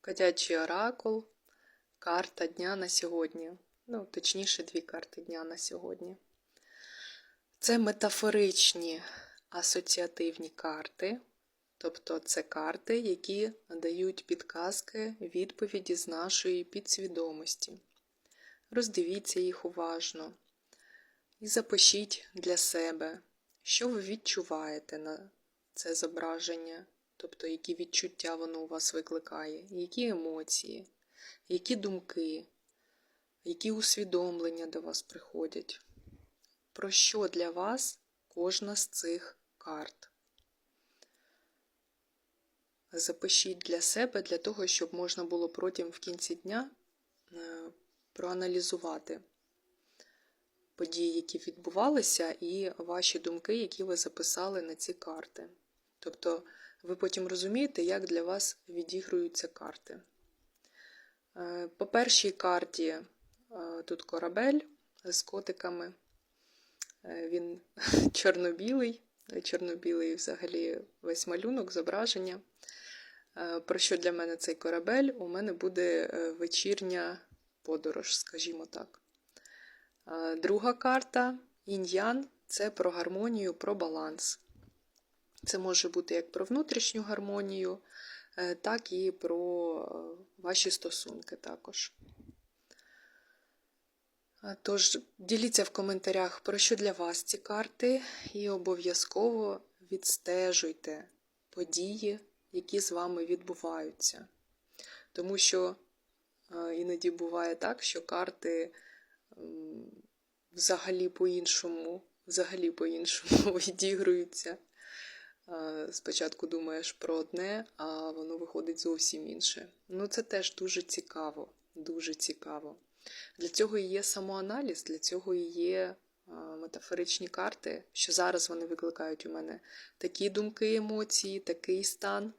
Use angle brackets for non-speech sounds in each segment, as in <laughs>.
Котячий оракул, карта дня на сьогодні. Ну, точніше, дві карти дня на сьогодні. Це метафоричні асоціативні карти, тобто це карти, які надають підказки, відповіді з нашої підсвідомості. Роздивіться їх уважно і запишіть для себе, що ви відчуваєте на це зображення, тобто які відчуття воно у вас викликає, які емоції, які думки, які усвідомлення до вас приходять. Про що для вас кожна з цих карт? Запишіть для себе, для того, щоб можна було протягом в кінці дня е, проаналізувати події, які відбувалися, і ваші думки, які ви записали на ці карти. Тобто ви потім розумієте, як для вас відігруються карти. Е, По першій карті е, тут корабель з котиками. Е, Він <laughs> чорно-білий, чорно-білий взагалі весь малюнок, зображення. Про що для мене цей корабель? У мене буде вечірня подорож, скажімо так. Друга карта інь-ян це про гармонію, про баланс. Це може бути як про внутрішню гармонію, е, так і про е, ваші стосунки також. Е, Тож діліться в коментарях, про що для вас ці карти, і обов'язково відстежуйте події, які з вами відбуваються. Тому що іноді буває так, що карти взагалі по-іншому, взагалі по-іншому <laughs> відігруються. Е, Спочатку думаєш про одне, а воно виходить зовсім інше. Ну, це теж дуже цікаво, дуже цікаво. Для цього і є самоаналіз, для цього і є е, метафоричні карти, що зараз вони викликають у мене такі думки, емоції, такий стан.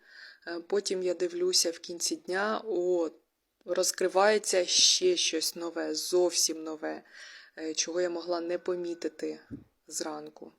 Е, Потім я дивлюся в кінці дня, о, розкривається ще щось нове, зовсім нове, чого я могла не помітити зранку.